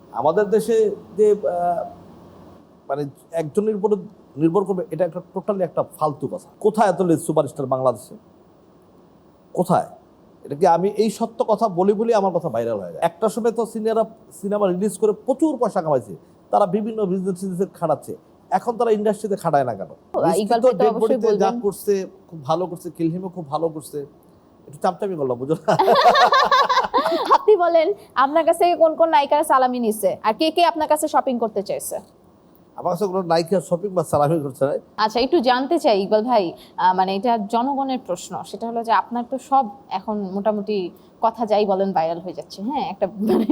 আমাদের দেশে যে মানে একজনের উপরে নির্ভর করবে এটা একটা টোটালি একটা ফালতু কথা। কোথায় এত সুপারস্টার বাংলাদেশে? কোথায়? এটা কি আমি এই সত্য কথা বলি বলি আমার কথা ভাইরাল হয়ে যায়? একটা সময় তো সিনিয়ররা সিনেমা রিলিজ করে প্রচুর পয়সা কামাইছে। তারা বিভিন্ন বিজনেস টিজনেস খাটাচ্ছে। এখন তারা ইন্ডাস্ট্রিতে খাটায় না কেন? যা করছে খুব ভালো করছে কিলহিমও খুব ভালো করছে। একটু চামচামি করলাম বুঝলো? না? আপনি বলেন আপনার কাছে কোন কোন নায়িকারা সালামি নিছে? আর কে কে আপনার কাছে শপিং করতে চাইছে? আমার কাছে কোনো নায়িকা শপিং বা সালামি করছে না। আচ্ছা একটু জানতে চাই ইকবাল ভাই মানে এটা জনগণের প্রশ্ন। সেটা হলো যে আপনার তো সব এখন মোটামুটি কথা যাই বলেন ভাইরাল হয়ে যাচ্ছে হ্যাঁ? একটা মানে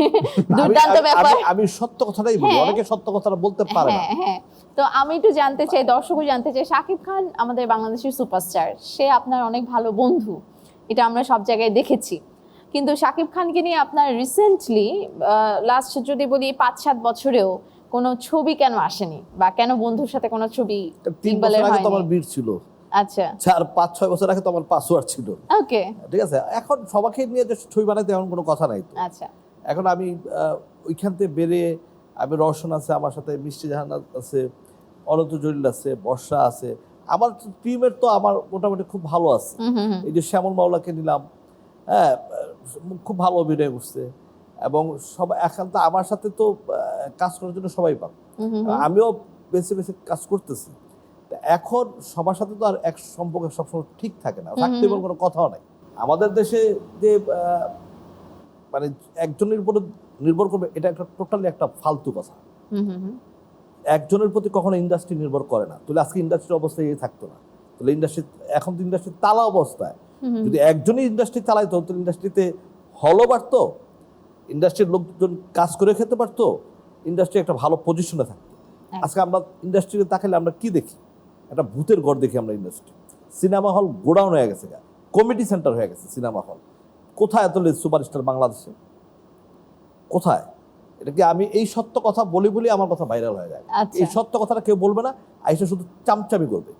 দুর্দান্ত ব্যাপার। আমি- সত্য কথাটাই বলি হ্যাঁ। অনেকে সত্য কথাটা বলতে পারে না। হ্যাঁ হ্যাঁ। তো আমি একটু জানতে চাই দর্শকও জানতে চাই শাকিব খান আমাদের বাংলাদেশের সুপারস্টার সে আপনার অনেক ভালো বন্ধু। এটা আমরা সব জায়গায় দেখেছি। কিন্তু শাকিব খানকে নিয়ে আপনার রিসেন্টলি লাস্ট যদি বলি পাঁচ সাত বছরেও কোনো ছবি কেন আসেনি? বা কেন বন্ধুর সাথে কোনো ছবি ইকবালের হয়নি? আমার বিট ছিল। আচ্ছা। চার পাঁচ ছয় বছর আগে তো আমার পাসওয়ার্ড ছিল। ওকে ঠিক আছে? এখন সবাইকে নিয়ে যে ছবি বানাইতে এমন কোনো কথা নাই তো। আচ্ছা। এখন আমি ওইখান থেকে বেরিয়ে আমি রওশন আছে আমার সাথে মিষ্টি জাহান আছে অনন্ত জলিল আছে বর্ষা আছে আমার টিমের তো আমার মোটামুটি খুব ভালো আছে। এই যে শ্যামল মাওলাকে নিলাম হ্যাঁ খুব ভালো অভিনয় করছে এবং সবাই এখন তো আমার সাথে তো কাজ করার জন্য সবাই পাবে। আমিও বেছে বেছে কাজ করতেছি এখন সবার সাথে তো আর এক সম্পর্ক সবসময় ঠিক থাকে না থাকতে। বলে কোনো কথাও নাই আমাদের দেশে যে মানে একজনের উপরে নির্ভর করবে এটা একটা টোটালি একটা ফালতু কথা। একজনের প্রতি কখনো ইন্ডাস্ট্রি নির্ভর করে না। তাহলে আজকে ইন্ডাস্ট্রির অবস্থায় এই থাকতো না। তাহলে ইন্ডাস্ট্রি এখন তো ইন্ডাস্ট্রি তালা অবস্থায়। যদি একজনই ইন্ডাস্ট্রি চালাইতো তো ইন্ডাস্ট্রিতে হলও বাড়তো ইন্ডাস্ট্রির লোকজন কাজ করে খেতে পারতো ইন্ডাস্ট্রি একটা ভালো পজিশনে থাকতো। আজকে আমরা ইন্ডাস্ট্রিতে তাকালে আমরা কি দেখি? একটা ভূতের ঘর দেখি আমরা ইন্ডাস্ট্রি সিনেমা হল গোডাউন হয়ে গেছে কমিটি সেন্টার হয়ে গেছে সিনেমা হল কোথায় এত সুপারস্টার বাংলাদেশে? কোথায়? এটা কি আমি এই সত্য কথা বলি বলি আমার কথা ভাইরাল হয়ে যায়? আচ্ছা। এই সত্য কথাটা কেউ বলবে না আইসা শুধু চামচামি করবে।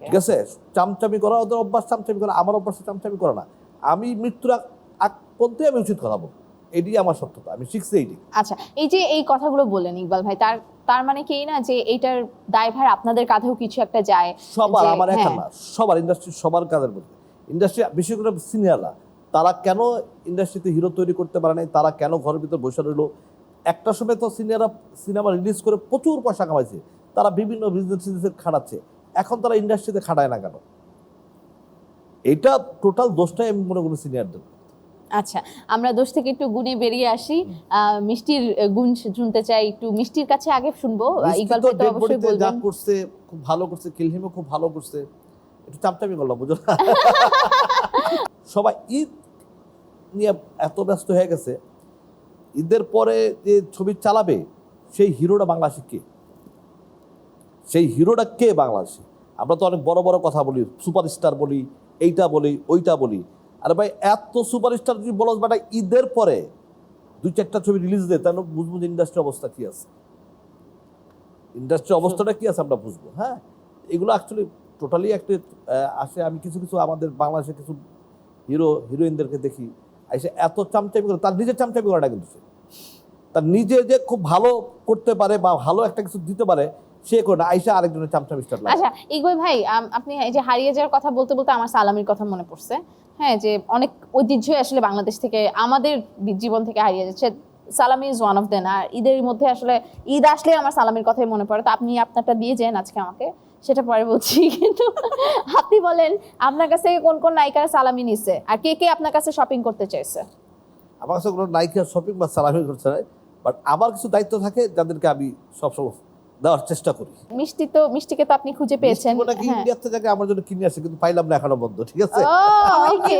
ঠিক আছে? চামচামি করা ওদের অভ্যাস চামচামি করা আমার অভ্যাস চামচামি করা না। আমি মৃত্যুর আগ- আগ পর্যন্ত আমি উচিত কথা বলব। এটি আমার সত্যতা আমি শিখছি এইটি আচ্ছা এই যে এই কথাগুলো বললেন ইকবাল ভাই তার তার মানে কি না যে এইটার দায়ভার আপনাদের কাঁধেও কিছু একটা যায়? সবার আমার একা হ্যাঁ। না সবার ইন্ডাস্ট্রির সবার কাজের মধ্যে। ইন্ডাস্ট্রি বিশেষ করে সিনিয়ররা তারা কেন ইন্ডাস্ট্রিতে হিরো তৈরি করতে পারে নাই? তারা কেন ঘরের ভিতর বসে রইল? একটা সময় তো সিনিয়ররা সিনেমা রিলিজ করে প্রচুর পয়সা কামাইছে। তারা বিভিন্ন বিজনেস টিজনেস খাটাচ্ছে। এখন তারা ইন্ডাস্ট্রিতে খাটায় না কেন? এটা টোটাল দোষটাই আমি মনে করি সিনিয়রদের আচ্ছা আমরা দোষ থেকে একটু গুণে বেরিয়ে আসি। মিষ্টির গুণ শুনতে চাই একটু মিষ্টির কাছে আগে শুনব। ইকবাল তো অবশ্যই তে যা করছে খুব ভালো করছে কিলহিমও খুব ভালো করছে। একটু চামচামি করলাম বুঝলো না? সবাই ঈদ নিয়ে এত ব্যস্ত হয়ে গেছে। ঈদের পরে যে ছবি চালাবে, সেই হিরোটা বাংলাদেশে কে? সেই হিরোটা কে বাংলাদেশে? আমরা তো অনেক বড় বড় কথা বলি, সুপারস্টার বলি, এইটা বলি, ওইটা বলি। আরে ভাই, এত সুপারস্টার যদি বলো বাটা ঈদের পরে দুই চারটা ছবি রিলিজ দেয়, তাহলে বুঝব যে ইন্ডাস্ট্রি অবস্থা কি আছে। ইন্ডাস্ট্রি অবস্থাটা কি আছে আমরা বুঝব হ্যাঁ? এগুলো অ্যাকচুয়ালি টোটালি একটা আসে, আমি কিছু কিছু আমাদের বাংলাদেশে কিছু হিরো হিরোইনদেরকে দেখি। এসে এত চামচামি করে, তার নিজের চামচামি করাটা কিন্তু তার নিজে যে খুব ভালো করতে পারে বা ভালো একটা কিছু দিতে পারে, সে করে না, আইসা আরেকজনের চামচামি স্টার্ট আচ্ছা ইকবাল ভাই আপনি, এই যে হারিয়ে যাওয়ার কথা বলতে বলতে আমার সালামির কথা মনে পড়ছে। হ্যাঁ যে অনেক ঐতিহ্যই আসলে বাংলাদেশ থেকে, আমাদের জীবন থেকে হারিয়ে যাচ্ছে। Salami is one of then আর ঈদের মধ্যে আসলে ঈদ আসলে আমার সালামির কথাই মনে পড়ে। তো আপনি আপনারটা দিয়ে যান আজকে আমাকে। সেটা পরে বলছি কিন্তু আপনি বলেন আপনার কাছে কোন কোন নায়িকারা সালামি নিছে? আর কে কে আপনার কাছে শপিং করতে চাইছে? আমার কাছে কোনো নায়িকা শপিং বা সালামি করছে না বাট আমার কিছু দায়িত্ব থাকে যাদেরকে আমি সবসময় দেওয়ার চেষ্টা করি। মিষ্টি তো মিষ্টিকে তো আপনি খুঁজে পেয়েছেন। মিষ্টি নাকি হ্যাঁ। ইন্ডিয়ার থেকে আমার জন্য কিনে আসে কিন্তু পাইলাম না এখনও বন্ধ ঠিক আছে? ও, okay.